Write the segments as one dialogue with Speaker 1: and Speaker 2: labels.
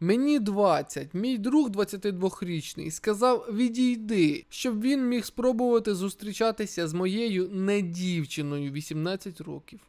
Speaker 1: Мені 20, мій друг 22-річний сказав відійди, щоб він міг спробувати зустрічатися з моєю не дівчиною 18 років.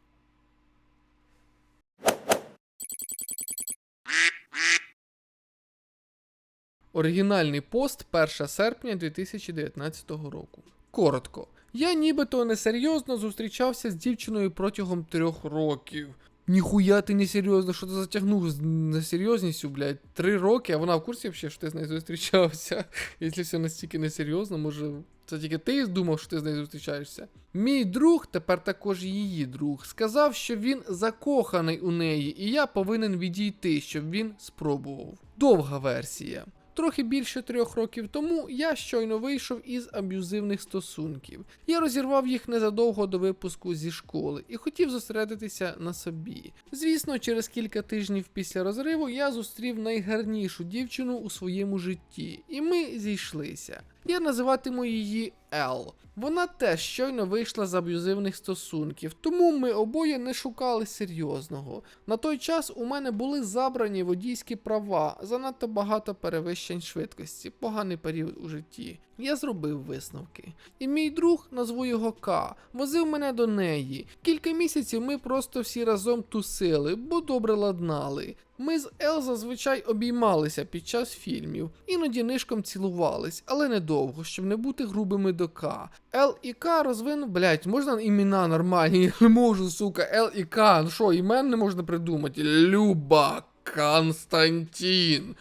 Speaker 1: Оригінальний пост 1 серпня 2019 року. Коротко. Я нібито несерйозно зустрічався з дівчиною протягом трьох років. Ніхуя ти не серйозно, що ти затягнув з несерйозністю, блядь. Три роки, а вона в курсі взагалі, що ти з нею зустрічався. Якщо все настільки несерйозно, може. Це тільки ти думав, що ти з нею зустрічаєшся. Мій друг, тепер також її друг, сказав, що він закоханий у неї, і я повинен відійти, щоб він спробував. Довга версія. Трохи більше трьох років тому я щойно вийшов із аб'юзивних стосунків. Я розірвав їх незадовго до випуску зі школи і хотів зосередитися на собі. Звісно, через кілька тижнів після розриву я зустрів найгарнішу дівчину у своєму житті, і ми зійшлися. Я називатиму її Ел. Вона теж щойно вийшла з аб'юзивних стосунків, тому ми обоє не шукали серйозного. На той час у мене були забрані водійські права, занадто багато перевищень швидкості, поганий період у житті. Я зробив висновки. І мій друг, назву його К, возив мене до неї. Кілька місяців ми просто всі разом тусили, бо добре ладнали. Ми з Ел зазвичай обіймалися під час фільмів, іноді нишком цілувались, але недовго, щоб не бути грубими до К. Ел і К розвинув, блять, можна імена нормальні? Не можу, сука, Ел і К, ну що, імен не можна придумати? Люба Константин.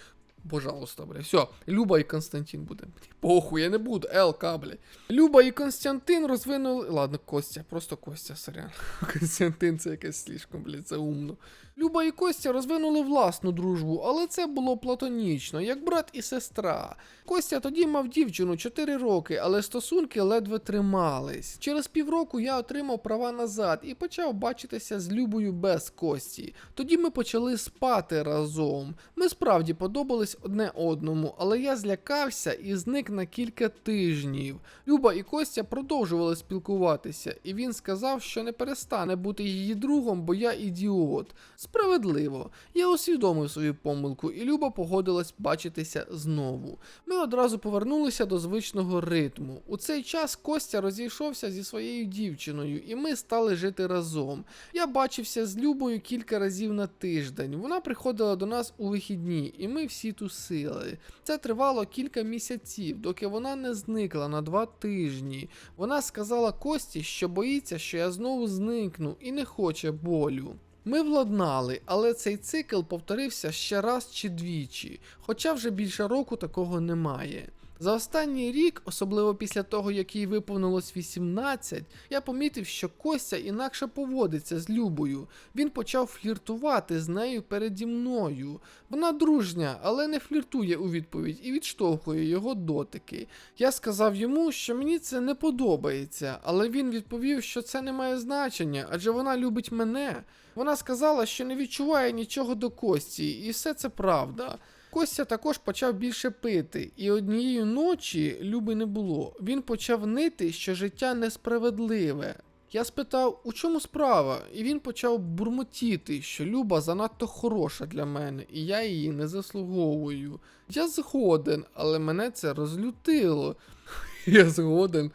Speaker 1: Пожалуйста, бля. Все, Люба і Константин буде. Похуй, я не буду. ЛК, бля. Люба і Константин розвинули. Ладно, Костя, просто Костя, сорян. Константин це якесь слишком, бля, це умно. Люба і Костя розвинули власну дружбу, але це було платонічно, як брат і сестра. Костя тоді мав дівчину 4 роки, але стосунки ледве тримались. Через півроку я отримав права назад і почав бачитися з Любою без Кості. Тоді ми почали спати разом. Ми справді подобались одне одному, але я злякався і зник на кілька тижнів. Люба і Костя продовжували спілкуватися, і він сказав, що не перестане бути її другом, бо я ідіот. Справедливо, я усвідомив свою помилку, і Люба погодилась бачитися знову. Ми одразу повернулися до звичного ритму. У цей час Костя розійшовся зі своєю дівчиною, і ми стали жити разом. Я бачився з Любою кілька разів на тиждень. Вона приходила до нас у вихідні, і ми всі тусили. Це тривало кілька місяців, доки вона не зникла на два тижні. Вона сказала Кості, що боїться, що я знову зникну і не хоче болю. Ми владнали, але цей цикл повторився ще раз чи двічі, хоча вже більше року такого немає. За останній рік, особливо після того, як їй виповнилось 18, я помітив, що Костя інакше поводиться з Любою. Він почав фліртувати з нею переді мною. Вона дружня, але не фліртує у відповідь і відштовхує його дотики. Я сказав йому, що мені це не подобається, але він відповів, що це не має значення, адже вона любить мене. Вона сказала, що не відчуває нічого до Кості, і все це правда. Костя також почав більше пити, і однієї ночі Люби не було. Він почав нити, що життя несправедливе. Я спитав, у чому справа, і він почав бурмотіти, що Люба занадто хороша для мене, і я її не заслуговую. Я згоден, але мене це розлютило. Я згоден.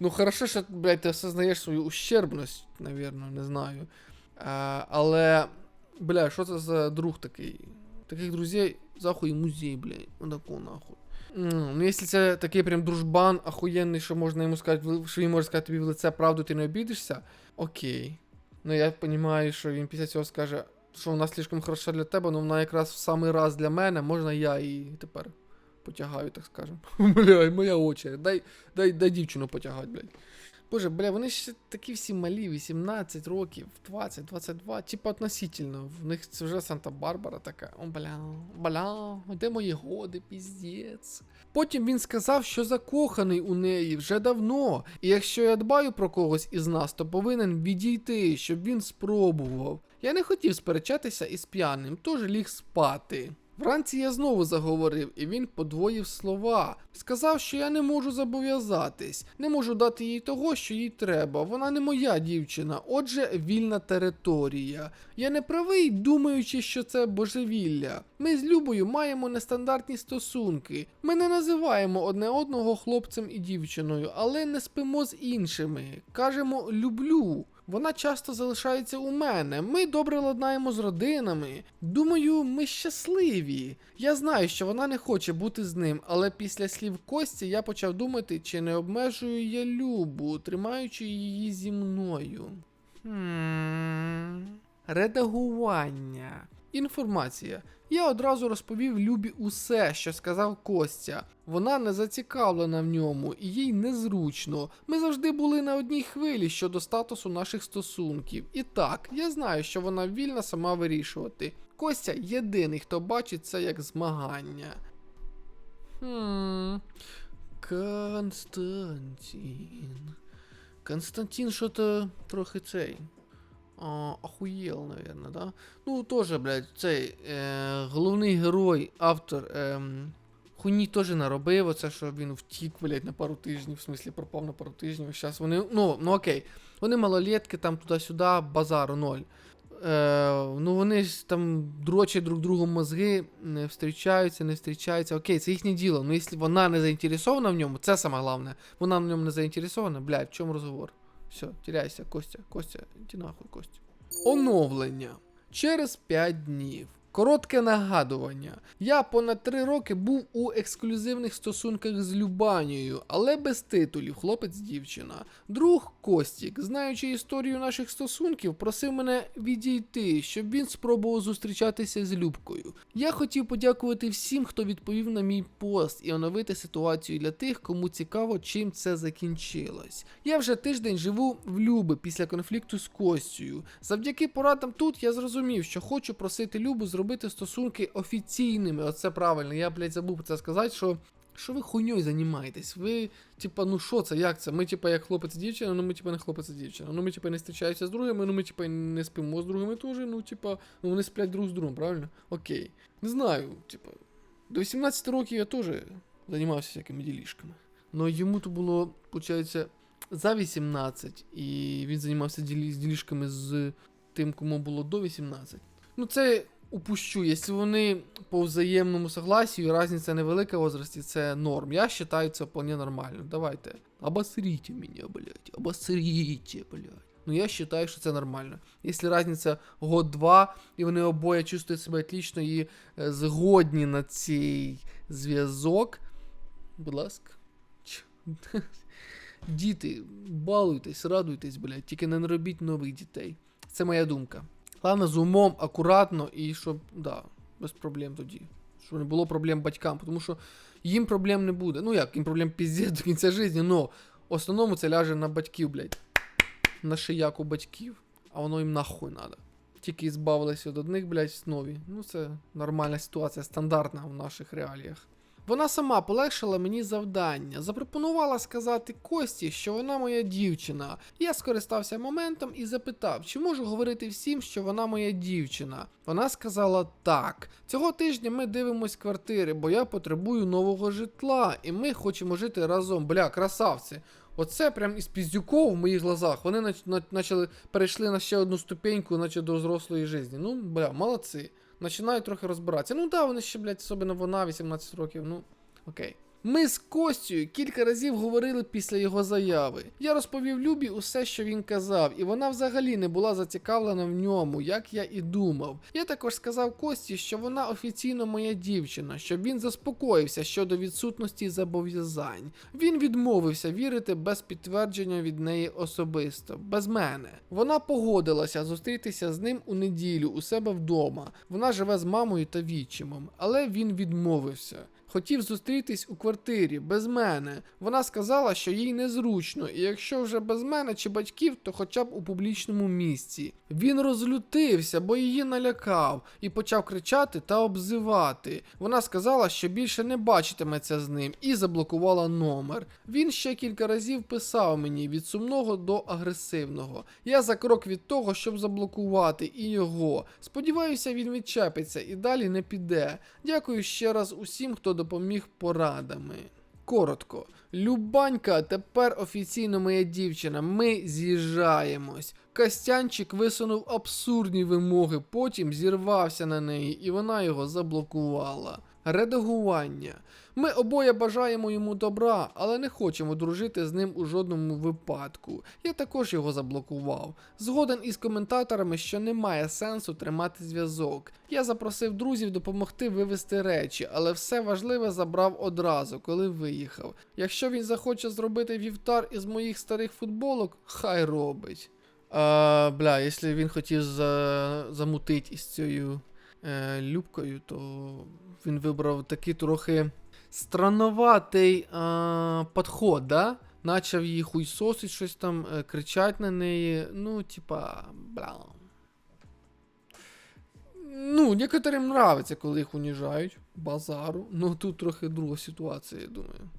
Speaker 1: Ну, хорошо, що, блядь, ти осознаєш свою ущербність, навірно, не знаю. А, але, бля, що це за друг такий? Таких друзей захуй музей, блядь. Отако нахуй. Ну, якщо це такий прям дружбан охуєнний, що можна йому сказати, що він може сказати тобі в лице правду, ти не обідишся, окей. Ну я розумію, що він після цього скаже, що вона слишком хороша для тебе, але вона якраз в самий раз для мене, можна я її тепер потягаю, так скажем. Бля, моя очередь. Дай, дай, дай дівчину потягати, блядь. Боже, бля, вони ще такі всі малі, 18 років, 20, 22, типа относительно. В них це вже Санта-Барбара така. О, бля, бля, де мої годи, піздець. Потім він сказав, що закоханий у неї вже давно, і якщо я дбаю про когось із нас, то повинен відійти, щоб він спробував. Я не хотів сперечатися із п'яним, тож ліг спати. Вранці я знову заговорив, і він подвоїв слова. Сказав, що я не можу зобов'язатись, не можу дати їй того, що їй треба. Вона не моя дівчина, отже, вільна територія. Я не правий, думаючи, що це божевілля. Ми з Любою маємо нестандартні стосунки. Ми не називаємо одне одного хлопцем і дівчиною, але не спимо з іншими. Кажемо люблю. Вона часто залишається у мене. Ми добре ладнаємо з родинами. Думаю, ми щасливі. Я знаю, що вона не хоче бути з ним, але після слів Кості я почав думати, чи не обмежую я Любу, тримаючи її зі мною. Хм... Редагування. Інформація. Я одразу розповів Любі усе, що сказав Костя. Вона не зацікавлена в ньому і їй незручно. Ми завжди були на одній хвилі щодо статусу наших стосунків. І так, я знаю, що вона вільна сама вирішувати. Костя єдиний, хто бачить це як змагання. Хм. Константин. Константин що-то трохи цей. А, охуєл, наверное, да? Ну, теж, блядь, цей е, головний герой, автор е, хуйні теж наробив, оце, що він втік, блядь, на пару тижнів, в смислі пропав на пару тижнів. Зараз вони, ну, ну окей, вони малолетки, там туди-сюди, базару ноль. Е, ну вони там дрочать друг другу мозги, не зустрічаються, не зустрічаються. Окей, це їхнє діло. Ну, якщо вона не заінтересована в ньому, це саме головне. Вона в ньому не заінтересована, блядь, в чому розговор? Все, теряйся, Костя, Костя, іди нахуй, Костя. Оновлення. Через 5 днів. Коротке нагадування. Я понад 3 роки був у ексклюзивних стосунках з Любанією, але без титулів, хлопець-дівчина. Друг Костік, знаючи історію наших стосунків, просив мене відійти, щоб він спробував зустрічатися з Любкою. Я хотів подякувати всім, хто відповів на мій пост і оновити ситуацію для тих, кому цікаво, чим це закінчилось. Я вже тиждень живу в Люби після конфлікту з Костю. Завдяки порадам тут я зрозумів, що хочу просити Любу зробити стосунки офіційними. Оце правильно. Я, блядь, забув про це сказати, що. Що ви хуйньою займаєтесь? Ви, типа, ну що це, як це? Ми, типа, як хлопець і дівчина, ну ми, типа, не хлопець і дівчина. Ну ми, типа, не зустрічаємося з другими, ну ми, типа, не спимо з другими теж, ну, типа, ну вони сплять друг з другом, правильно? Окей. Не знаю, типа, до 18 років я теж займався всякими ділішками. Но йому то було, виходить, за 18, і він займався ділі, ділішками з тим, кому було до 18. Ну, це упущу, якщо вони по взаємному согласію, різниця невелика в возрасті, це норм. Я вважаю це вполне нормально. Давайте. Обосрите мене, блядь. Обосрите, блядь. Ну я вважаю, що це нормально. Якщо різниця год-два, і вони обоє чувствують себе отлично і е, згодні на цей зв'язок. Будь ласка. Діти, балуйтесь, радуйтесь, блядь, тільки не робіть нових дітей. Це моя думка. Головне з умом, акуратно і щоб, да, без проблем тоді. Щоб не було проблем батькам, тому що їм проблем не буде. Ну як, їм проблем піздець до кінця життя, но в основному це ляже на батьків, блядь. На шияку батьків. А воно їм нахуй надо. Тільки збавилися від одних, блядь, нові. Ну це нормальна ситуація, стандартна в наших реаліях. Вона сама полегшила мені завдання, запропонувала сказати Кості, що вона моя дівчина. Я скористався моментом і запитав, чи можу говорити всім, що вона моя дівчина. Вона сказала так. Цього тижня ми дивимось квартири, бо я потребую нового житла, і ми хочемо жити разом. Бля, красавці. Оце прям із піздюков в моїх глазах. Вони нач- на- начали перейшли на ще одну ступеньку, наче до взрослої житті. Ну, бля, молодці. Починають трохи розбиратися. Ну да, вони ще, блядь, особливо вона, 18 років, ну, окей. Ми з Костю кілька разів говорили після його заяви. Я розповів Любі усе, що він казав, і вона взагалі не була зацікавлена в ньому, як я і думав. Я також сказав Кості, що вона офіційно моя дівчина, щоб він заспокоївся щодо відсутності зобов'язань. Він відмовився вірити без підтвердження від неї особисто, без мене. Вона погодилася зустрітися з ним у неділю у себе вдома. Вона живе з мамою та відчимом, але він відмовився. Хотів зустрітись у квартирі без мене. Вона сказала, що їй незручно, і якщо вже без мене чи батьків, то хоча б у публічному місці. Він розлютився, бо її налякав, і почав кричати та обзивати. Вона сказала, що більше не бачитиметься з ним, і заблокувала номер. Він ще кілька разів писав мені від сумного до агресивного. Я за крок від того, щоб заблокувати і його. Сподіваюся, він відчепиться і далі не піде. Дякую ще раз усім, хто допоміг порадами. Коротко, Любанька тепер офіційно моя дівчина. Ми з'їжджаємось. Костянчик висунув абсурдні вимоги, потім зірвався на неї, і вона його заблокувала. Редагування. Ми обоє бажаємо йому добра, але не хочемо дружити з ним у жодному випадку. Я також його заблокував. Згоден із коментаторами, що немає сенсу тримати зв'язок. Я запросив друзів допомогти вивезти речі, але все важливе забрав одразу, коли виїхав. Якщо він захоче зробити вівтар із моїх старих футболок, хай робить. А, бля, якщо він хотів за... замутить із цією е, любкою, то він вибрав такий трохи странноватий а, підход, да? Начав її хуйсосить, щось там, е, кричать на неї. Ну, типа, бля. Ну, некоторим нравиться, коли їх уніжають. Базару. Ну тут трохи друга ситуація, я думаю.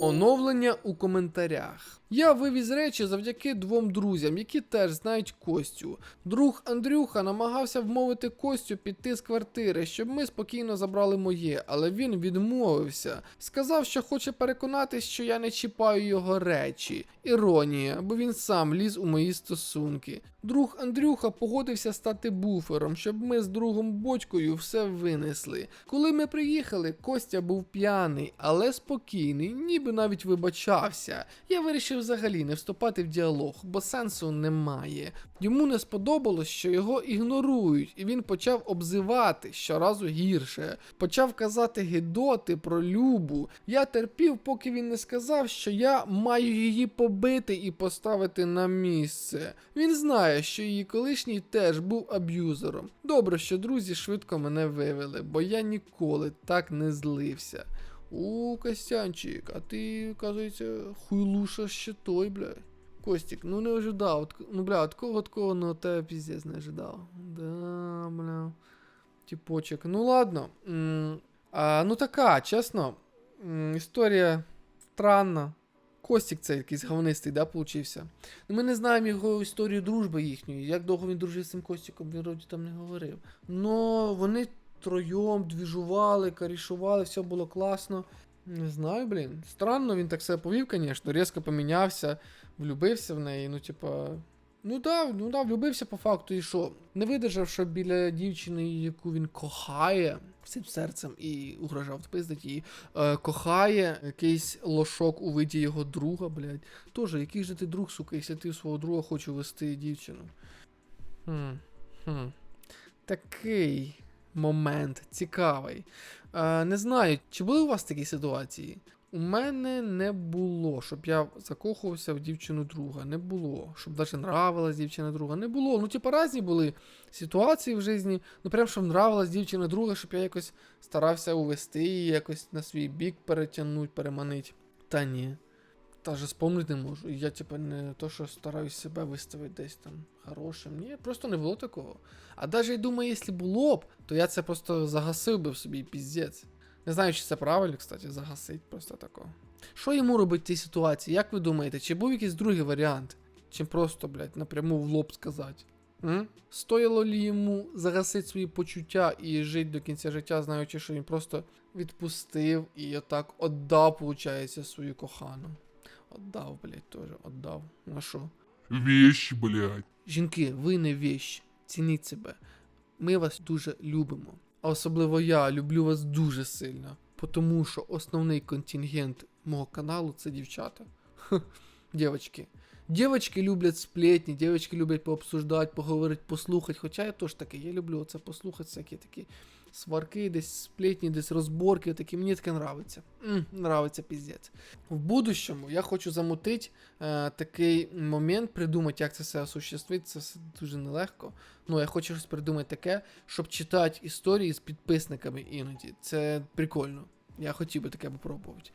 Speaker 1: Оновлення у коментарях. Я вивіз речі завдяки двом друзям, які теж знають Костю. Друг Андрюха намагався вмовити Костю піти з квартири, щоб ми спокійно забрали моє, але він відмовився. Сказав, що хоче переконатись, що я не чіпаю його речі. Іронія, бо він сам ліз у мої стосунки. Друг Андрюха погодився стати буфером, щоб ми з другом бочкою все винесли. Коли ми приїхали, Костя був п'яний, але спокійний, ніби навіть вибачався. Я вирішив взагалі не вступати в діалог, бо сенсу немає. Йому не сподобалось, що його ігнорують, і він почав обзивати щоразу гірше. Почав казати гидоти про Любу. Я терпів, поки він не сказав, що я маю її побити і поставити на місце. Він знає, що її колишній теж був аб'юзером. Добре, що друзі швидко мене вивели, бо я ніколи так не злився. У, Костянчик, а ти, оказується, хуйлуша ще той, бля. Костік, ну не ожидав. От- Ну, бля, от кого такого, ну тебе піздець не ожидав. Да, бля. Типочек. Ну ладно. М, А, ну така, чесно. М, Історія странна. Костік цей якийсь говнистий, да, получився. Ну, Ми не знаємо його історію дружби їхньої. Як довго він дружив з цим Костіком, він вроді там не говорив. Но вони троєм двіжували, карішували, все було класно. Не знаю, блін. Странно він так себе повів, звісно. Різко помінявся, влюбився в неї. Ну, типа. Ну да, ну да, влюбився по факту, і що? Не видержав, що біля дівчини, яку він кохає всім серцем і угрожав впиздить її, е, кохає якийсь лошок у виді його друга, блядь. Тоже, який же ти друг, сука, якщо ти свого друга хочеш вести дівчину. Хм, хм. Такий момент цікавий. Е, не знаю, чи були у вас такі ситуації? У мене не було, щоб я закохувався в дівчину друга. Не було. Щоб навіть нравилась дівчина друга. Не було. Ну, типа, різні були ситуації в житті. Ну, прям щоб нравилась дівчина друга, щоб я якось старався увести її, якось на свій бік перетягнути, переманити. Та ні. Та же спомнити не можу. Я, типа, не то, що стараюсь себе виставити десь там хорошим. Ні, просто не було такого. А навіть я думаю, якщо було б, то я це просто загасив би в собі піздець. Не знаю, чи це правильно, кстати, загасить просто такого. Що йому робити в цій ситуації? Як ви думаєте, чи був якийсь другий варіант? Чим просто, блядь, напряму в лоб сказати? М? Стоїло лі йому загасити свої почуття і жити до кінця життя, знаючи, що він просто відпустив і отак отдав, виходить, свою кохану. Отдав, блядь, теж, отдав. На що?
Speaker 2: Вещи, блядь.
Speaker 1: Жінки, ви не віщ. Цініть себе. Ми вас дуже любимо. А особливо я люблю вас дуже сильно. Тому що основний контингент мого каналу це дівчата. Хе, Дівочки. Дівочки люблять сплетні, дівчатки люблять пообсуждати, поговорити, послухати. Хоча я теж таке, я люблю це послухати, всякі такі сварки, десь сплетні, десь розборки, такі. Мені таке нравиться. М, нравиться піздець. В будущому я хочу замутити е, такий момент, придумати, як це все осуществити. Це все дуже нелегко. Ну, я хочу щось придумати таке, щоб читати історії з підписниками іноді. Це прикольно. Я хотів би таке попробувати.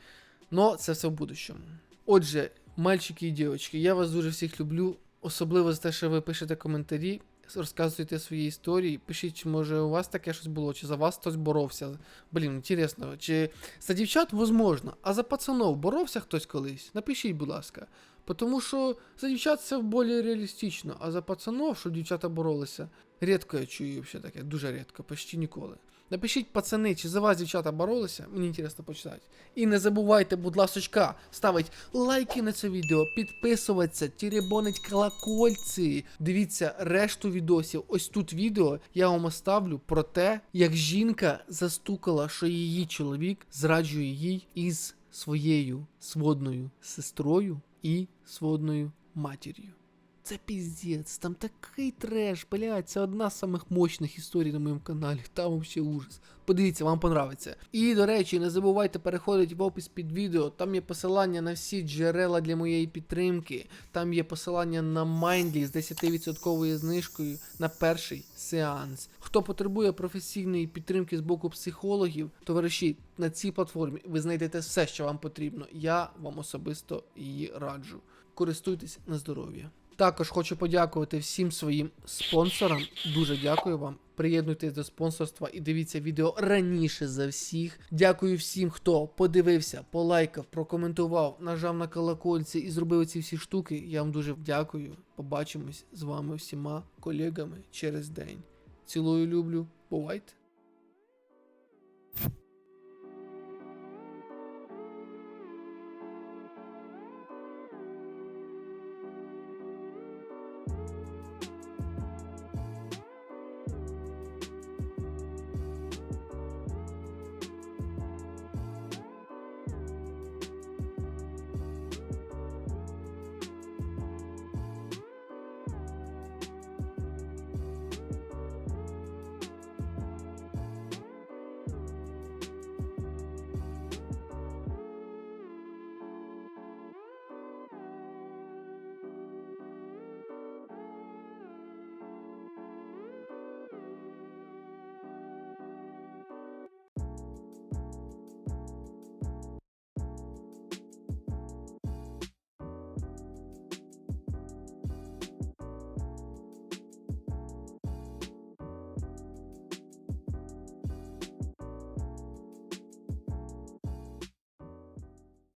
Speaker 1: Но це все в будущому. Отже, мальчики і дівчатки, я вас дуже всіх люблю. Особливо за те, що ви пишете коментарі, розказуєте свої історії. Пишіть, чи може у вас таке щось було, чи за вас хтось боровся. Блін, інтересно, чи за дівчат возможно, а за пацанов боровся хтось колись? Напишіть, будь ласка. Тому що за дівчат це більш реалістично, а за пацанов, щоб дівчата боролися, рідко я чую взагалі таке, дуже рідко, почти ніколи. Напишіть, пацани, чи за вас дівчата боролися, мені цікаво почитати. І не забувайте, будь ласочка, ставити лайки на це відео, підписуватися, тіребонить колокольці. Дивіться решту відосів. Ось тут відео я вам оставлю про те, як жінка застукала, що її чоловік зраджує їй із своєю сводною сестрою і сводною матір'ю. Це піздець, там такий треш, блядь, це одна з самих мощних історій на моєму каналі. Там вообще ужас. Подивіться, вам понравиться. І до речі, не забувайте переходити в опис під відео. Там є посилання на всі джерела для моєї підтримки. Там є посилання на Mindly з 10% знижкою на перший сеанс. Хто потребує професійної підтримки з боку психологів, товариші, на цій платформі ви знайдете все, що вам потрібно. Я вам особисто її раджу. Користуйтесь на здоров'я. Також хочу подякувати всім своїм спонсорам. Дуже дякую вам. Приєднуйтесь до спонсорства і дивіться відео раніше за всіх. Дякую всім, хто подивився, полайкав, прокоментував, нажав на колокольці і зробив ці всі штуки. Я вам дуже дякую. Побачимось з вами всіма колегами через день. Цілую, люблю. Бувайте!